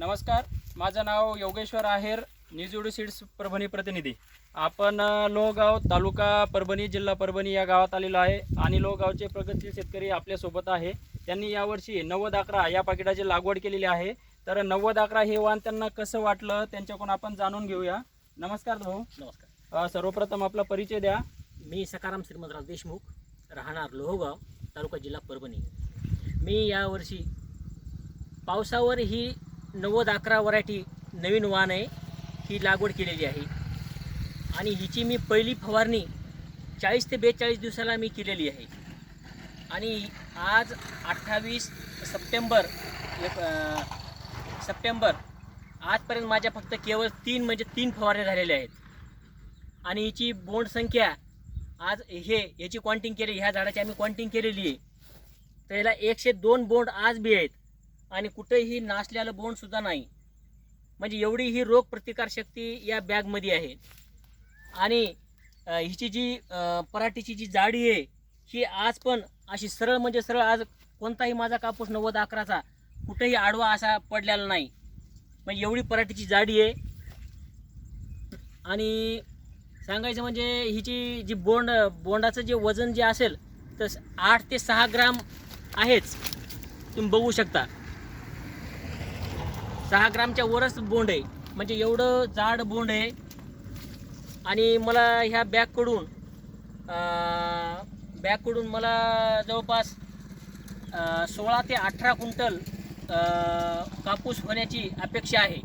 नमस्कार माझं नाव योगेश्वर आहेर निजुडी सीड्स परभणी प्रतिनिधी. आपण लोहगाव तालुका परभणी जिल्हा परभणी या गावात आलेलो आहे आणि लोहगावचे प्रगतशील शेतकरी आपल्यासोबत आहे. त्यांनी यावर्षी नव्वद अकरा या पाकिटाची लागवड केलेली आहे. तर नव्वद अकरा हे वाण त्यांना कसं वाटलं त्यांच्याकडून आपण जाणून घेऊया. नमस्कार भाऊ. नमस्कार. सर्वप्रथम आपला परिचय द्या. मी सकाराम श्रीमंतराव देशमुख राहणार लोहगाव तालुका जिल्हा परभणी. मी यावर्षी पावसावर ही नव्वद अकरा वरायटी नवीन वाण आहे. ही लागवड केलेली आहे. आणि हिची मी पहिली फवारणी चाळीस ते बेचाळीस दिवसाला मी केलेली आहे. आणि आज अठ्ठावीस सप्टेंबर एक, सप्टेंबर आजपर्यंत माझ्या फक्त केवळ तीन म्हणजे तीन फवारण्या झालेल्या आहेत. आणि हिची बोंड संख्या आज हे याची क्वांटिंग केली ह्या झाडाची आम्ही क्वांटिंग केलेली आहे. तर याला एकशे दोन बोंड आज बी आहेत. आणि कुठेही नासलेलं बोंड सुद्धा नाही. म्हणजे एवढी ही रोग प्रतिकारशक्ती या बॅगमध्ये आहे. आणि हिची जी पराठीची जी जाडी आहे ही आज पण अशी सरळ म्हणजे सरळ आज कोणताही माझा कापूस नव्वद अकराचा कुठेही आडवा असा पडलेला नाही. म्हणजे एवढी पराठीची जाडी आहे. आणि सांगायचं म्हणजे हिची जी बोंड बोंडाचं जे वजन जे असेल तर आठ ते सहा ग्राम आहेच. तुम्ही बघू शकता. सहा ग्रामच्या वरच बोंड आहे. म्हणजे एवढं जाड बोंड आहे. आणि मला ह्या बॅगकडून बॅगकडून मला जवळपास सोळा ते अठरा क्विंटल कापूस होण्याची अपेक्षा आहे.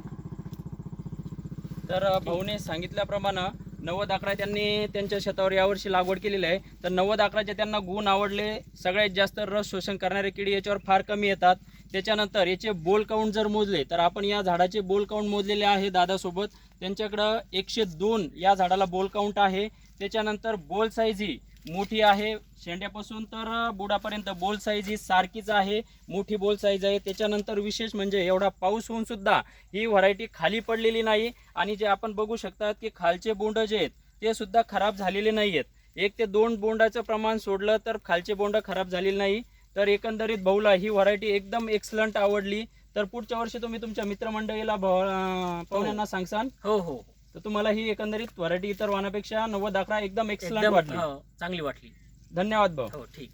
तर भाऊने सांगितल्याप्रमाणे नव्वद अकरा त्यांनी त्यांच्या शेतावर यावर्षी लागवड केलेली आहे. तर नव्वद अकराचे त्यांना गुण आवडले. सगळ्यात जास्त रस शोषण करणारे किडी याच्यावर फार कमी येतात. त्याच्यानंतर याचे बोल काउंट जर मोजले तर आपण या झाडाचे बोल काउंट मोजलेले आहे दादासोबत. त्यांच्याकडं एकशे दोन या झाडाला बोल काउंट आहे. त्याच्यानंतर बोल साईज ही मोठी आहे. शेंड्यापासून तर बुडापर्यंत बोल साईज ही सारखीच आहे. मोठी बोल साईज आहे. त्याच्यानंतर विशेष म्हणजे एवढा पाऊस होऊन सुद्धा ही व्हरायटी खाली पडलेली नाही. आणि जे आपण बघू शकतात की खालचे बोंड जे आहेत ते सुद्धा खराब झालेले नाही आहेत एक ते दोन बोंडाचं प्रमाण सोडलं तर खालचे बोंड खराब झालेले नाही. तर एकंदरीत भाऊला ही व्हरायटी एकदम एक्सलंट आवडली. तर पुढच्या वर्षी तुम्ही तुमच्या मित्रमंडळीला पाहुण्यांना सांगसान. हो हो तर तुम्हाला ही एकंदरीत व्हरायटी इतर वाहनापेक्षा नव्वद अकरा एकदम एक्सलंट वाटली. हो, चांगली वाटली. धन्यवाद भाऊ. हो ठीक.